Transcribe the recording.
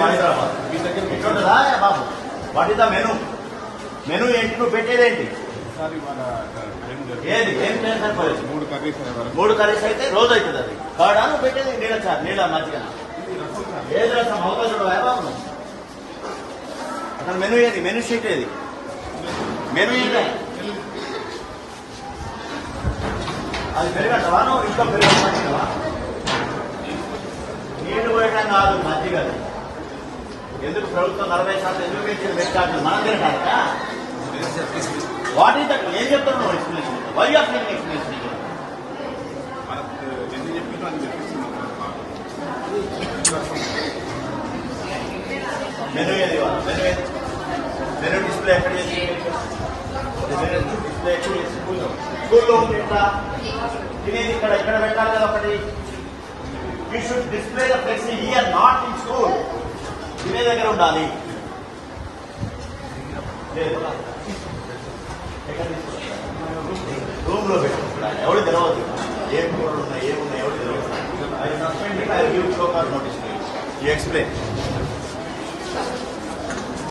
మీ దగ్గర ఎట్లుంటుందా బాబు what is the menu menu ఏంటి నువ్వు పెట్టేదేంటి సార్ ఏది ఏం లేదు సార్ మూడు కర్రీస్ మూడు కర్రీస్ అయితే రోజు అవుతుంది అది కాడా నువ్వు పెట్టేది నీళ్ళ సార్ నీళ్ళ మధ్యన ఏది రసం అవకాశం బాబు నువ్వు అసలు మెను ఏది మెను షీట్ ఏది మెను ఏంటి అది పెరగట్టవా నువ్వు ఇంట్లో పెరగట్టవా నీళ్ళు పోయటం కాదు మజ్జిగ అది. ఎందుకు ప్రభుత్వం నలభై శాతం ఎందుకు పెంచింది పెట్టాలి మనం తినటానికా వాట్ ఈస్ దట్ ఏం చెప్తున్నావు explanation why of explanation menu ఏది మెను ఏది? మెను డిస్ప్లే ఎక్కడ చేసి? డిస్ప్లే ఎక్కడ చేసి? స్కూల్లో స్కూల్లో ఉంది ఎట్లా తినేది ఇక్కడ. ఎక్కడ పెట్టాలి కదా ఒకటి? You should display the flexi here not in school మీ దగ్గర ఉండాలి. రూమ్లో పెట్టుకుంటాడు ఎవడు తెలవదు. ఏం కూరలు ఉన్నాయి ఏమున్నాయి ఎవడు తెలవదు. I suspend I give show cause notice explain